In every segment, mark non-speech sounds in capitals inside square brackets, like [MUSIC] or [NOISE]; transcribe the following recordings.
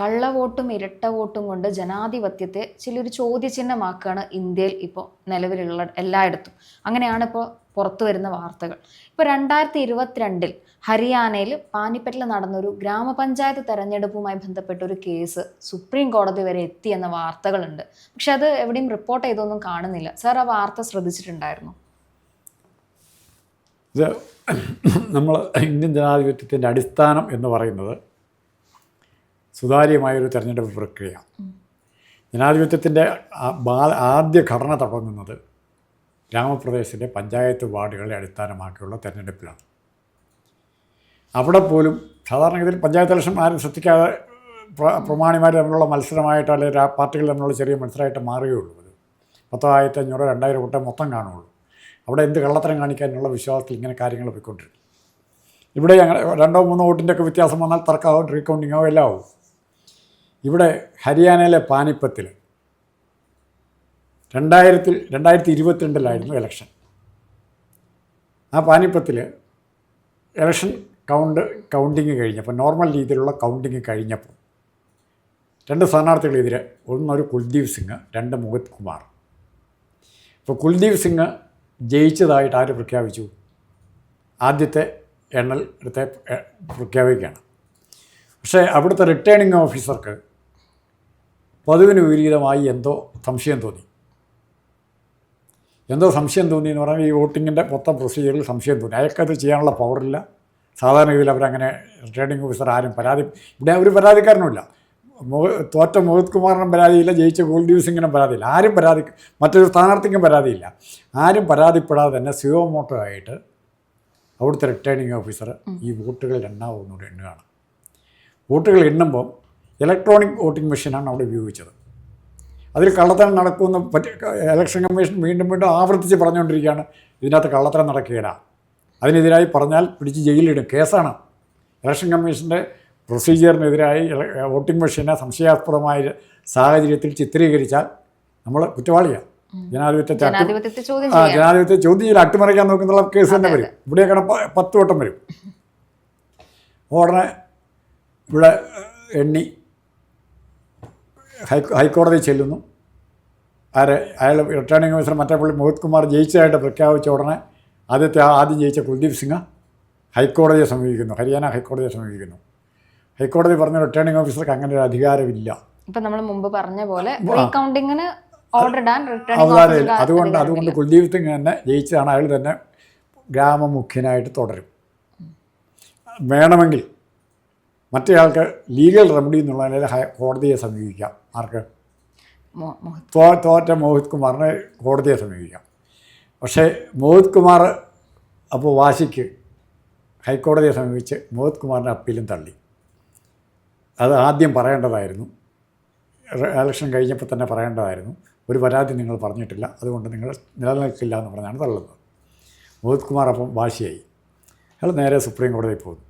കള്ളവോട്ടും ഇരട്ട വോട്ടും കൊണ്ട് ജനാധിപത്യത്തെ ചിലൊരു ചോദ്യചിഹ്നമാക്കുകയാണ് ഇന്ത്യയിൽ ഇപ്പോൾ നിലവിലുള്ള എല്ലായിടത്തും. അങ്ങനെയാണ് ഇപ്പോൾ പുറത്തു വരുന്ന വാർത്തകൾ. ഇപ്പോൾ രണ്ടായിരത്തി ഇരുപത്തിരണ്ടിൽ ഹരിയാനയിൽ പാനിപ്പറ്റിൽ നടന്നൊരു ഗ്രാമപഞ്ചായത്ത് തെരഞ്ഞെടുപ്പുമായി ബന്ധപ്പെട്ട ഒരു കേസ് സുപ്രീം കോടതി വരെ എത്തി എന്ന വാർത്തകളുണ്ട്. പക്ഷെ അത് എവിടെയും റിപ്പോർട്ട് ചെയ്തൊന്നും കാണുന്നില്ല. സാർ ആ വാർത്ത ശ്രദ്ധിച്ചിട്ടുണ്ടായിരുന്നു? നമ്മൾ ഇന്ത്യൻ ജനാധിപത്യത്തിന്റെ അടിസ്ഥാനം എന്ന് പറയുന്നത് സുതാര്യമായൊരു തെരഞ്ഞെടുപ്പ് പ്രക്രിയ. ജനാധിപത്യത്തിന്റെ ആദ്യ ഘടന തുടങ്ങുന്നത് ഗ്രാമപ്രദേശത്തിന്റെ പഞ്ചായത്ത് വാർഡുകളെ അടിസ്ഥാനമാക്കിയുള്ള തെരഞ്ഞെടുപ്പിലാണ്. അവിടെ പോലും സാധാരണഗതിയിൽ പഞ്ചായത്ത് ഇലക്ഷൻ ആരും ശ്രദ്ധിക്കാതെ പ്രമാണിമാർ തമ്മിലുള്ള മത്സരമായിട്ട് അല്ലെങ്കിൽ പാർട്ടികൾ തമ്മിലുള്ള ചെറിയ മത്സരമായിട്ട് മാറുകയുള്ളൂ അത്. പത്തോ ആയിരത്തി അഞ്ഞൂറ് രണ്ടായിരം കൂട്ടം മൊത്തം കാണുകയുള്ളൂ. അവിടെ എന്ത് കള്ളത്തരം കാണിക്കാനുള്ള വിശ്വാസത്തിൽ ഇങ്ങനെ കാര്യങ്ങൾ പോയിക്കൊണ്ടിരിക്കും. ഇവിടെ ഞങ്ങൾ രണ്ടോ മൂന്നോ വോട്ടിന്റെ ഒക്കെ വ്യത്യാസം വന്നാൽ തർക്കമാവും റീകൗണ്ടിങ്ങോ എല്ലാം ആവും. ഇവിടെ ഹരിയാനയിലെ പാനിപ്പത്തിൽ രണ്ടായിരത്തിൽ രണ്ടായിരത്തി ഇരുപത്തിരണ്ടിലായിരുന്നു ഇലക്ഷൻ ആ പാനിപ്പത്തിൽ ഇലക്ഷൻ കൗണ്ട് കൗണ്ടിങ് കഴിഞ്ഞപ്പോൾ നോർമൽ രീതിയിലുള്ള കൗണ്ടിങ് കഴിഞ്ഞപ്പോൾ രണ്ട് സ്ഥാനാർത്ഥികളെതിരെ ഒന്നൊരു കുൽദീപ് സിംഗ് രണ്ട് മുഹിത് കുമാർ. ഇപ്പോൾ കുൽദീപ് സിംഗ് ജയിച്ചതായിട്ട് ആര് പ്രഖ്യാപിച്ചു? ആദ്യത്തെ എണ്ണൽ എടുത്തെ പ്രഖ്യാപിക്കുകയാണ്. പക്ഷേ അവിടുത്തെ റിട്ടേണിംഗ് ഓഫീസർക്ക് പതിവിന് വിപരീതമായി എന്തോ സംശയം തോന്നി. എന്തോ സംശയം തോന്നി എന്ന് പറഞ്ഞാൽ ഈ വോട്ടിങ്ങിന്റെ മൊത്തം പ്രൊസീജിയറിൽ സംശയം തോന്നി. അയാൾക്കത് ചെയ്യാനുള്ള പവറില്ല സാധാരണ രീതിയിൽ അവരങ്ങനെ റിട്ടേണിംഗ് ഓഫീസർ ആരും പരാതി ഇവിടെ ഒരു പരാതിക്കാരനുമില്ല തോറ്റ മോഹിത് കുമാറിനും പരാതിയില്ല ജയിച്ച കുൽദീപ് സിംഗിനും പരാതിയില്ല. ആരും പരാതി മറ്റൊരു സ്ഥാനാർത്ഥിക്കും പരാതിയില്ല. ആരും പരാതിപ്പെടാതെ തന്നെ സിയോ മോട്ടോ ആയിട്ട് അവിടുത്തെ റിട്ടേണിംഗ് ഓഫീസർ ഈ വോട്ടുകൾ എണ്ണാവുന്നൂടെ എണ്ണുകയാണ്. വോട്ടുകൾ എണ്ണുമ്പോൾ ഇലക്ട്രോണിക് വോട്ടിംഗ് മെഷീനാണ് അവിടെ ഉപയോഗിച്ചത്. അതിൽ കള്ളത്തരം നടക്കുമെന്ന് പറ്റി ഇലക്ഷൻ കമ്മീഷൻ വീണ്ടും വീണ്ടും ആവർത്തിച്ച് പറഞ്ഞുകൊണ്ടിരിക്കുകയാണ്. ഇതിനകത്ത് കള്ളത്തരം നടക്കുകയില്ല അതിനെതിരായി പറഞ്ഞാൽ പിടിച്ച് ജയിലിടും കേസാണ്. ഇലക്ഷൻ കമ്മീഷന്റെ പ്രൊസീജിയറിനെതിരായി വോട്ടിംഗ് മെഷീനെ സംശയാസ്പദമായ സാഹചര്യത്തിൽ ചിത്രീകരിച്ചാൽ നമ്മൾ കുറ്റവാളിയാണ് ജനാധിപത്യത്തെ ജനാധിപത്യത്തെ ചോദ്യം ചെയ്യൽ അട്ടിമറിക്കാൻ നോക്കുന്നുള്ള കേസ് തന്നെ വരും. ഇവിടെയൊക്കെ പത്ത് വട്ടം വരും. ഉടനെ [LAUGHS] ഇവിടെ എണ്ണി ഹൈ ഹൈക്കോടതി ചെല്ലുന്നു. ആരെ അയാൾ റിട്ടേണിംഗ് ഓഫീസർ മറ്റേ പുള്ളി മോഹിത് കുമാർ ജയിച്ചതായിട്ട് പ്രഖ്യാപിച്ച ഉടനെ ആദ്യത്തെ ആദ്യം ജയിച്ച കുൽദീപ് സിംഗ് ഹൈക്കോടതിയെ സമീപിക്കുന്നു. ഹരിയാന ഹൈക്കോടതിയെ സമീപിക്കുന്നു. ഹൈക്കോടതി പറഞ്ഞ റിട്ടേണിംഗ് ഓഫീസർക്ക് അങ്ങനെ ഒരു അധികാരമില്ല. ഇപ്പം നമ്മൾ മുമ്പ് പറഞ്ഞ പോലെ റീകൗണ്ടിങ്ങിന് ഓർഡർ ഇടാൻ റിട്ടേണിംഗ് അതുകൊണ്ട് അതുകൊണ്ട് കുൽദീപ് സിംഗ് തന്നെ ജയിച്ചതാണ്. അയാൾ തന്നെ ഗ്രാമമുഖ്യനായിട്ട് തുടരും. വേണമെങ്കിൽ മറ്റേയാൾക്ക് ലീഗൽ റെമഡി എന്നുള്ള നിലയിൽ ഹൈ- കോടതിയെ സമീപിക്കാം. ആർക്ക്? തോറ്റ മോഹിത് കുമാറിനെ കോടതിയെ സമീപിക്കാം. പക്ഷേ മോഹിത് കുമാർ അപ്പോൾ വാശിക്ക് ഹൈക്കോടതിയെ സമീപിച്ച് മോഹിത് കുമാറിന്റെ അപ്പീലും തള്ളി. അത് ആദ്യം പറയേണ്ടതായിരുന്നു. ഇലക്ഷൻ കഴിഞ്ഞപ്പോൾ തന്നെ പറയേണ്ടതായിരുന്നു. ഒരു പരാതി നിങ്ങൾ പറഞ്ഞിട്ടില്ല. അതുകൊണ്ട് നിങ്ങൾ നിലനിൽക്കില്ല എന്ന് പറഞ്ഞാണ് തള്ളുന്നത്. മോഹിത് കുമാർ അപ്പം വാശിയായി. അയാൾ നേരെ സുപ്രീം കോടതിയിൽ പോകുന്നു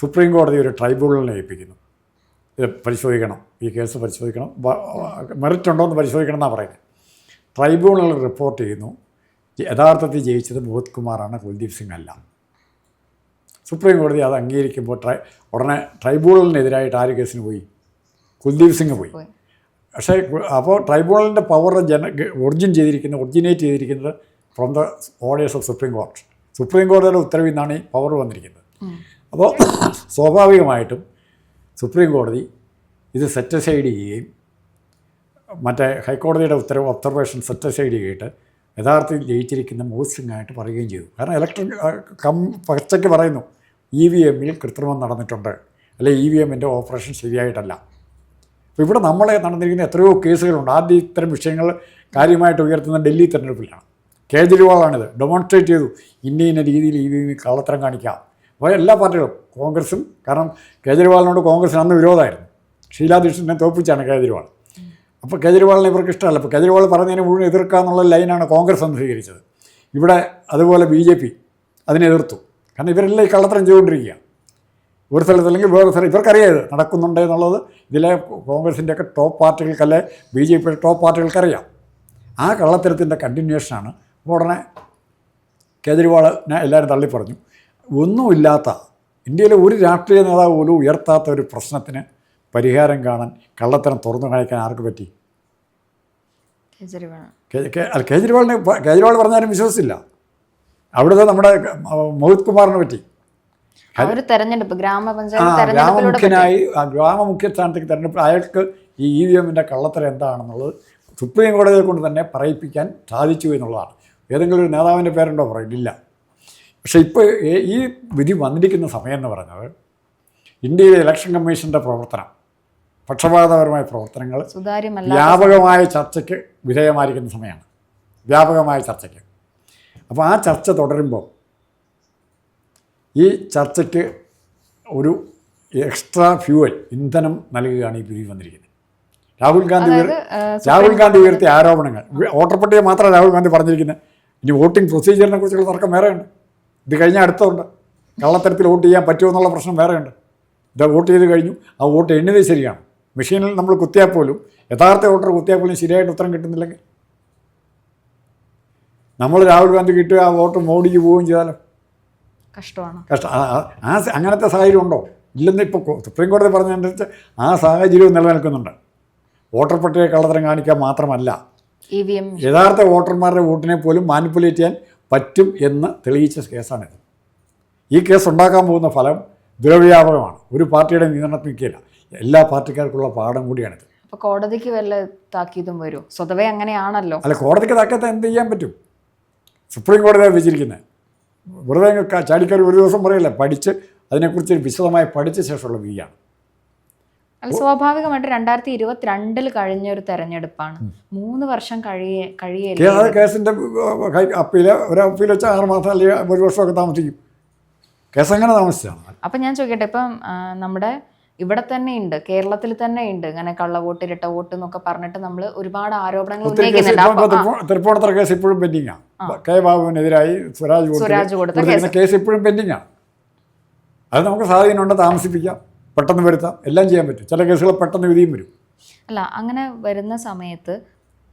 സുപ്രീം കോടതി ഒരു ട്രൈബ്യൂണലിനെ ഏൽപ്പിക്കുന്നു. ഇത് പരിശോധിക്കണം. ഈ കേസ് പരിശോധിക്കണം. മെറിറ്റ് ഉണ്ടോ എന്ന് പരിശോധിക്കണം എന്നാണ് പറയുന്നത് ട്രൈബ്യൂണൽ റിപ്പോർട്ട് ചെയ്യുന്നു. യഥാർത്ഥത്തിൽ ജയിച്ചത് മോഹിത് കുമാറാണ് കുൽദീപ് സിംഗ് അല്ല. സുപ്രീം കോടതി അത് അംഗീകരിക്കുമ്പോൾ ട്രൈ ഉടനെ ട്രൈബ്യൂണലിനെതിരായിട്ട് ആര് കേസിന് പോയി? കുൽദീപ് സിംഗ് പോയി. പോയി. പക്ഷേ അപ്പോൾ ട്രൈബ്യൂണലിന്റെ പവർ ജന ഒറിജിൻ ചെയ്തിരിക്കുന്നത് ഒറിജിനേറ്റ് ചെയ്തിരിക്കുന്നത് from the orders of supreme court supreme കോടതിയുടെ ഉത്തരവിൽ നിന്നാണ് ഈ പവർ വന്നിരിക്കുന്നത്. അപ്പോൾ സ്വാഭാവികമായിട്ടും സുപ്രീം കോടതി ഇത് സെറ്റ് സൈഡ് ചെയ്യുകയും മറ്റേ ഹൈക്കോടതിയുടെ ഉത്തരവ് ഒബ്സർവേഷൻ സെറ്റ് സൈഡ് ചെയ്തിട്ട് യഥാർത്ഥത്തിൽ ജയിച്ചിരിക്കുന്ന മോഹിത് സിംഗ് ആയിട്ട് പറയുകയും ചെയ്തു. കാരണം ഇലക്ട്രിക് കം പച്ചയ്ക്ക് പറയുന്നു ഇ വി എമ്മിൽ കൃത്രിമം നടന്നിട്ടുണ്ട്. അല്ലെ ഇ വി എമ്മിന്റെ ഓപ്പറേഷൻ ശരിയായിട്ടല്ല. അപ്പോൾ ഇവിടെ നമ്മളെ നടന്നിരിക്കുന്ന എത്രയോ കേസുകളുണ്ട്. ആദ്യം ഇത്തരം വിഷയങ്ങൾ കാര്യമായിട്ട് ഉയർത്തുന്ന ഡൽഹി തെരഞ്ഞെടുപ്പിലാണ്. കേജ്രിവാളാണിത്. ഡെമോൺസ്ട്രേറ്റ് ചെയ്തു. ഇന്ന ഇന്ന രീതിയിൽ ഇ വി എമ്മിൽ കള്ളത്തരം കാണിക്കാം. അപ്പോൾ എല്ലാ പാർട്ടികളും കോൺഗ്രസും കാരണം കേജ്രിവാളിനോട് കോൺഗ്രസിന് അന്ന് വിരോധമായിരുന്നു. ഷീലാ ദീക്ഷിതിനെ തോൽപ്പിച്ചാണ് കേജ്രിവാൾ. അപ്പോൾ കേജ്രിവാളിനെ ഇവർക്ക് ഇഷ്ടമല്ല. അപ്പോൾ കേജ്രിവാൾ പറഞ്ഞതിനെ മുഴുവൻ എതിർക്കുക എന്നുള്ള ലൈനാണ് കോൺഗ്രസ് അന്ന് സ്വീകരിച്ചത്. ഇവിടെ അതുപോലെ ബി ജെ പി അതിനെ എതിർത്തു. കാരണം ഇവരെല്ലാം ഈ കള്ളത്തരം ചെയ്തുകൊണ്ടിരിക്കുകയാണ്. ഒരു സ്ഥലത്തല്ലെങ്കിൽ വേറെ സ്ഥലം ഇവർക്കറിയാം നടക്കുന്നുണ്ട് എന്നുള്ളത്. ഇതിലെ കോൺഗ്രസിന്റെയൊക്കെ ടോപ്പ് പാർട്ടികൾക്കല്ലേ ബി ജെ പിയുടെ ടോപ്പ് പാർട്ടികൾക്കറിയാം. ആ കള്ളത്തരത്തിന്റെ കണ്ടിന്യൂഷനാണ് ഉടനെ കേജ്രിവാളിനെ എല്ലാവരും തള്ളിപ്പറഞ്ഞു. ഒന്നുമില്ലാത്ത ഇന്ത്യയിലെ ഒരു രാഷ്ട്രീയ നേതാവ് പോലും ഉയർത്താത്ത ഒരു പ്രശ്നത്തിന് പരിഹാരം കാണാൻ കള്ളത്തരം തുറന്നു കാണിക്കാൻ ആർക്ക് പറ്റി? കേജ്രിവാളിനെ കേജ്രിവാൾ പറഞ്ഞാലും വിശ്വസിച്ചില്ല. അവിടുത്തെ നമ്മുടെ മോഹിത് കുമാറിനെ പറ്റി. തെരഞ്ഞെടുപ്പ് ഗ്രാമമുഖ്യനായി ഗ്രാമമുഖ്യ സ്ഥാനത്തേക്ക് തെരഞ്ഞെടുപ്പ് അയാൾക്ക് ഈ ഇ വി എമ്മിന്റെ കള്ളത്തരം എന്താണെന്നുള്ളത് സുപ്രീം കോടതിയെ കൊണ്ട് തന്നെ പറയിപ്പിക്കാൻ സാധിച്ചു എന്നുള്ളതാണ്. ഏതെങ്കിലും ഒരു നേതാവിന്റെ പേരുണ്ടോ? പറയില്ല. പക്ഷേ ഇപ്പോൾ ഈ വിധി വന്നിരിക്കുന്ന സമയം എന്ന് പറഞ്ഞത് ഇന്ത്യയിലെ ഇലക്ഷൻ കമ്മീഷന്റെ പ്രവർത്തനം പക്ഷപാതപരമായ പ്രവർത്തനങ്ങൾ വ്യാപകമായ ചർച്ചയ്ക്ക് വിധേയമായിരിക്കുന്ന സമയമാണ്. വ്യാപകമായ ചർച്ചയ്ക്ക്. അപ്പോൾ ആ ചർച്ച തുടരുമ്പോൾ ഈ ചർച്ചയ്ക്ക് ഒരു എക്സ്ട്രാ ഫ്യൂവൽ ഇന്ധനം നൽകുകയാണ് ഈ വിധി വന്നിരിക്കുന്നത്. രാഹുൽ ഗാന്ധി രാഹുൽ ഗാന്ധി ഉയർത്തിയ ആരോപണങ്ങൾ. വോട്ടർ പട്ടിക മാത്രമല്ല രാഹുൽ ഗാന്ധി പറഞ്ഞിരിക്കുന്നത്. ഇനി വോട്ടിംഗ് പ്രൊസീജിയറിനെ കുറിച്ചുള്ള തർക്കം വേറെയുണ്ട്. ഇത് കഴിഞ്ഞ അടുത്തുണ്ട് കള്ളത്തരത്തിൽ വോട്ട് ചെയ്യാൻ പറ്റുമോ എന്നുള്ള പ്രശ്നം വേറെയുണ്ട്. ഇത് വോട്ട് ചെയ്ത് കഴിഞ്ഞു. ആ വോട്ട് എണ്ണിയത് ശരിയാണ്. മെഷീനിൽ നമ്മൾ കുത്തിയാൽ പോലും യഥാർത്ഥ വോട്ടർ കുത്തിയാൽ പോലും ശരിയായിട്ട് ഉത്തരം കിട്ടുന്നില്ലെങ്കിൽ. നമ്മൾ രാഹുൽ ഗാന്ധി കിട്ടുക ആ വോട്ട് മോഡിക്ക് പോവുകയും ചെയ്താലോ? കഷ്ടമാണ്. കഷ്ടം. ആ- അങ്ങനത്തെ സാഹചര്യം ഉണ്ടോ? ഇല്ലെന്ന് ഇപ്പോൾ സുപ്രീം കോടതി പറഞ്ഞതനുസരിച്ച് ആ സാഹചര്യവും നിലനിൽക്കുന്നുണ്ട്. വോട്ടർ പട്ടിക കള്ളത്തരം കാണിക്കാൻ മാത്രമല്ല. യഥാർത്ഥ വോട്ടർമാരുടെ വോട്ടിനെ പോലും മാനിപ്പുലേറ്റ് ചെയ്യാൻ പറ്റും എന്ന് തെളിയിച്ച കേസാണിത്. ഈ കേസ് ഉണ്ടാക്കാൻ പോകുന്ന ഫലം ദുരവ്യാപകമാണ് ഒരു പാർട്ടിയുടെ നിയന്ത്രണത്തിൽ നിൽക്കില്ല. എല്ലാ പാർട്ടിക്കാർക്കുള്ള പാഠം കൂടിയാണിത്. അപ്പോൾ കോടതിക്ക് വല്ല താക്കീതും വരും? സ്വതവേ അങ്ങനെയാണല്ലോ. അല്ല കോടതിക്ക് തക്കത്തെ എന്ത് ചെയ്യാൻ പറ്റും? സുപ്രീം കോടതിയാണ് വിചരിക്കുന്നത് വെറുതെ ചാടിക്കാർ ഒരു ദിവസം പറയില്ല? പഠിച്ച് അതിനെക്കുറിച്ച് വിശദമായി പഠിച്ച ശേഷമുള്ള വിധിയാണ്. സ്വാഭാവികമായിട്ട് രണ്ടായിരത്തി ഇരുപത്തിരണ്ടിൽ കഴിഞ്ഞ ഒരു തെരഞ്ഞെടുപ്പാണ് മൂന്ന് വർഷം കഴിയേ കഴിയേ കേസിന്റെ അപ്പീൽ ഒരു അപ്പീൽ വെച്ചാൽ ആറ് മാസം അല്ലെങ്കിൽ ഒരു വർഷമൊക്കെ താമസിക്കും. കേസ് അങ്ങനെ താമസിച്ചാണ്. അപ്പൊ ഞാൻ ചോദിക്കട്ടെ ഇപ്പം നമ്മുടെ ഇവിടെ തന്നെ ഉണ്ട് കേരളത്തിൽ തന്നെ ഉണ്ട് ഇങ്ങനെ കള്ളവോട്ട് ഇരട്ട വോട്ട് എന്നൊക്കെ പറഞ്ഞിട്ട് നമ്മൾ ഒരുപാട് ആരോപണങ്ങൾ തൃപ്പൂണത്തറ കേസ് ഉന്നയിക്കുന്നുണ്ട്. ഇപ്പോൾ ആണ് തൃപ്പൂണിത്തറ കേസ് ഇപ്പോഴും പെൻഡിങ്ങാണ് കെ ബാബുവിനെതിരായി സ്വരാജ് കൊടുത്ത- സ്വരാജ് കൊടുത്ത കേസ്. ഇപ്പോഴും പെൻഡിങ്ങാണ് അത് നമുക്ക് സ്വാധീനമുണ്ട് താമസിപ്പിക്കാം. പെട്ടെന്ന് വരുത്താം. എല്ലാം ചെയ്യാൻ പറ്റും. ചില കേസുകൾ പെട്ടെന്ന് വിധിയും വരും. അല്ല അങ്ങനെ വരുന്ന സമയത്ത്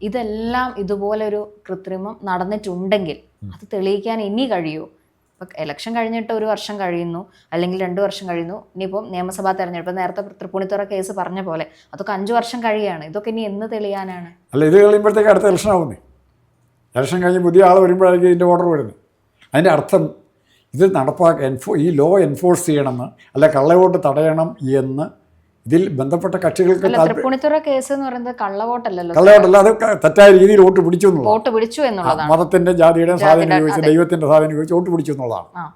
ഇതെല്ലാം ഇതുപോലെ ഒരു കൃത്രിമം നടന്നിട്ടുണ്ടെങ്കിൽ അത് തെളിയിക്കാൻ ഇനി കഴിയുമോ ഇപ്പം ഇലക്ഷൻ കഴിഞ്ഞിട്ട് ഒരു വർഷം കഴിയുന്നു അല്ലെങ്കിൽ രണ്ട് വർഷം കഴിയുന്നു ഇനിയിപ്പം നിയമസഭാ തെരഞ്ഞെടുപ്പ് നേരത്തെ തൃപ്പൂണിത്തുറ കേസ് പറഞ്ഞ പോലെ അതൊക്കെ അഞ്ച് വർഷം കഴിയാണ് ഇതൊക്കെ ഇനി എന്ന് തെളിയാനാണ്? അല്ല ഇത് കഴിയുമ്പോഴത്തേക്ക് അടുത്ത ഇലക്ഷൻ ആവുന്നേ. ഇലക്ഷൻ കഴിഞ്ഞ് പുതിയ ആൾ വരുമ്പോഴായിരിക്കും ഇതിന്റെ ഓർഡർ വരുന്നത്. അതിന്റെ അർത്ഥം ഇത് നടപ്പാക്കുക എൻഫോ ഈ ലോ എൻഫോഴ്സ് ചെയ്യണമെന്ന് അല്ല കള്ളവോട്ട് തടയണം എന്ന് ഇതിൽ ബന്ധപ്പെട്ട കക്ഷികൾക്ക് തൃപ്പൂണിത്തുറ കേസ് എന്ന് പറയുന്നത് കള്ളവോട്ടല്ലല്ലോ കള്ളവോട്ടല്ല അത് തെറ്റായ രീതിയിൽ വോട്ട് പിടിച്ചു വോട്ട് പിടിച്ചു എന്നുള്ളതാണ്. മതത്തിന്റെ ജാതിയുടെയും സ്വാധീനം ഉപയോഗിച്ച് ദൈവത്തിന്റെ സാധനം സ്വാധീനം ഉപയോഗിച്ച് വോട്ട് പിടിച്ചു എന്നുള്ളതാണ്.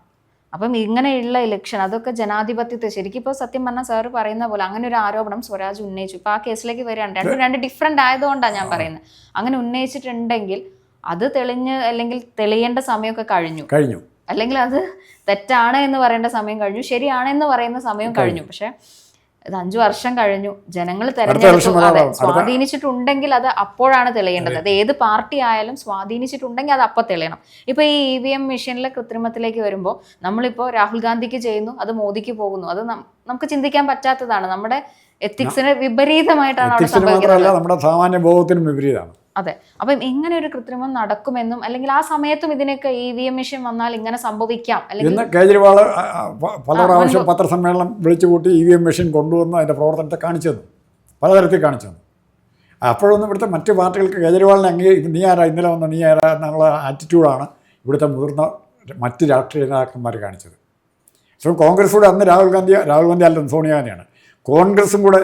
അപ്പം ഇങ്ങനെയുള്ള ഇലക്ഷൻ അതൊക്കെ ജനാധിപത്യത്തെ ശരിക്കും ഇപ്പോൾ സത്യം പറഞ്ഞാൽ സാറ് പറയുന്ന പോലെ അങ്ങനെ ഒരു ആരോപണം സ്വരാജ് ഉന്നയിച്ചു. ഇപ്പൊ ആ കേസിലേക്ക് വരികയാണ്. രണ്ടും രണ്ട് ഡിഫറെന്റ് ആയതുകൊണ്ടാണ് ഞാൻ പറയുന്നത്. അങ്ങനെ ഉന്നയിച്ചിട്ടുണ്ടെങ്കിൽ അത് തെളിഞ്ഞ് അല്ലെങ്കിൽ തെളിയേണ്ട സമയമൊക്കെ കഴിഞ്ഞു. കഴിഞ്ഞു. അല്ലെങ്കിൽ അത് തെറ്റാണ് എന്ന് പറയേണ്ട സമയം കഴിഞ്ഞു ശരിയാണ് എന്ന് പറയുന്ന സമയം കഴിഞ്ഞു. പക്ഷെ ഇത് അഞ്ചു വർഷം കഴിഞ്ഞു. ജനങ്ങൾ തെരഞ്ഞെടുത്തു. അതെ സ്വാധീനിച്ചിട്ടുണ്ടെങ്കിൽ അത് അപ്പോഴാണ് തെളിയേണ്ടത്. അത്. ഏത് പാർട്ടി ആയാലും സ്വാധീനിച്ചിട്ടുണ്ടെങ്കിൽ അത് അപ്പോൾ തെളിയണം. ഇപ്പൊ ഈ ഇ വി എം മെഷീനിലെ കൃത്രിമത്തിലേക്ക് വരുമ്പോൾ നമ്മളിപ്പോ രാഹുൽ ഗാന്ധിക്ക് ചെയ്യുന്നു അത് മോദിക്ക് പോകുന്നു. അത് നമുക്ക് ചിന്തിക്കാൻ പറ്റാത്തതാണ്. നമ്മുടെ എത്തിക്സിന് വിപരീതമായിട്ടാണ് നമ്മുടെ സാമാന്യ ബോധത്തിനും വിപരീതമാണ്. അതെ. അപ്പം എങ്ങനെ ഒരു കൃത്രിമം നടക്കുമെന്നും അല്ലെങ്കിൽ ആ സമയത്തും ഇതിനൊക്കെ ഇ വി എം മെഷീൻ വന്നാൽ ഇങ്ങനെ സംഭവിക്കാം. അല്ലെങ്കിൽ ഇന്ന് കേജ്രിവാൾ പല പ്രാവശ്യം പത്രസമ്മേളനം വിളിച്ചു കൂട്ടി ഇ വി എം മെഷീൻ കൊണ്ടുവന്ന് അതിന്റെ പ്രവർത്തനത്തെ കാണിച്ചു തന്നു. പലതരത്തിൽ കാണിച്ചു തന്നു. അപ്പോഴൊന്നും ഇവിടുത്തെ മറ്റ് പാർട്ടികൾക്ക് കേജ്രിവാളിനെ അങ്ങേ നീ ആരാ ഇന്നലെ വന്ന നീ ആരാ എന്നുള്ള ആറ്റിറ്റ്യൂഡാണ് ഇവിടുത്തെ മുതിർന്ന മറ്റ് രാഷ്ട്രീയ നേതാക്കന്മാർ കാണിച്ചത്. സോ കോൺഗ്രസ് കൂടെ അന്ന് രാഹുൽ ഗാന്ധി രാഹുൽ ഗാന്ധി അല്ല സോണിയാഗാന്ധിയാണ്. കോൺഗ്രസും കൂടെ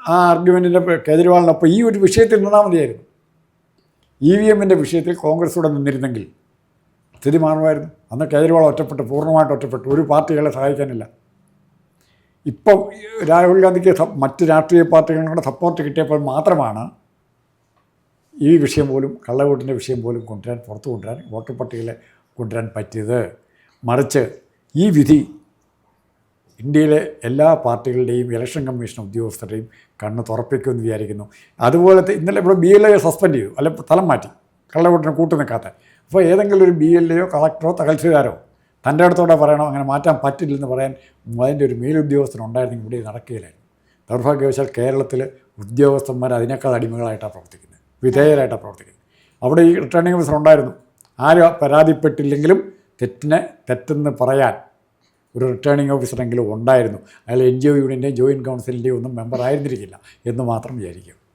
ആ ആർഗ്യുമെന്റിന്റെ കേജ്രിവാളിനൊപ്പം ഈ ഒരു വിഷയത്തിൽ നിന്നാൽ മതിയായിരുന്നു. ഇ വി എമ്മിന്റെ വിഷയത്തിൽ കോൺഗ്രസ് കൂടെ നിന്നിരുന്നെങ്കിൽ സ്ഥിതി മാറുമായിരുന്നു. അന്ന് കേജ്രിവാൾ ഒറ്റപ്പെട്ട് പൂർണമായിട്ട് ഒറ്റപ്പെട്ടു. ഒരു പാർട്ടികളെ സഹായിക്കാനില്ല. ഇപ്പം രാഹുൽ ഗാന്ധിക്ക് മറ്റ് രാഷ്ട്രീയ പാർട്ടികളുടെ സപ്പോർട്ട് കിട്ടിയപ്പോൾ മാത്രമാണ് ഈ വിഷയം പോലും കള്ളവോട്ടിന്റെ വിഷയം പോലും കൊണ്ടുവരാൻ പുറത്തു കൊണ്ടുവരാൻ വോട്ടർ പട്ടികയിൽ കൊണ്ടുവരാൻ പറ്റിയത്. മറിച്ച് ഈ വിധി ഇന്ത്യയിലെ എല്ലാ പാർട്ടികളുടെയും ഇലക്ഷൻ കമ്മീഷൻ ഉദ്യോഗസ്ഥരുടെയും കണ്ണ് തുറപ്പിക്കുമെന്ന് വിചാരിക്കുന്നു. അതുപോലത്തെ ഇന്നലെ ഇവിടെ ബി എൽ എ സസ്പെൻഡ് ചെയ്തു. അല്ലെ തലം മാറ്റി. കള്ളവോട്ടിന് കൂട്ടു നിൽക്കാത്ത. അപ്പോൾ ഏതെങ്കിലും ഒരു ബി എൽ എയോ കളക്ടറോ തഹസിൽദാരോ തന്റെ അടുത്തോടെ പറയണോ അങ്ങനെ മാറ്റാൻ പറ്റില്ലെന്ന് പറയാൻ അതിന്റെ ഒരു മേലുദ്യോഗസ്ഥനുണ്ടായിരുന്നെങ്കിൽ ഇവിടെ നടക്കുകയില്ലായിരുന്നു. ദൗർഭാഗ്യവശാൽ കേരളത്തിൽ ഉദ്യോഗസ്ഥന്മാർ അതിനേക്കാൾ അടിമകളായിട്ടാണ് പ്രവർത്തിക്കുന്നത്. വിധേയരായിട്ടാണ് പ്രവർത്തിക്കുന്നത്. അവിടെ ഈ റിട്ടേണിംഗ് ഓഫീസർ ഉണ്ടായിരുന്നു. ആരും പരാതിപ്പെട്ടില്ലെങ്കിലും തെറ്റിനെ തെറ്റെന്ന് പറയാൻ ഒരു റിട്ടേണിംഗ് ഓഫീസറെങ്കിലും ഉണ്ടായിരുന്നു. അയാൾ എൻ ജി ഒ യൂണിയന്റെയും ജോയിന്റ് കൗൺസിലിന്റെയും ഒന്നും മെമ്പർ ആയിരുന്നിരിക്കില്ല എന്ന് മാത്രം വിചാരിക്കും.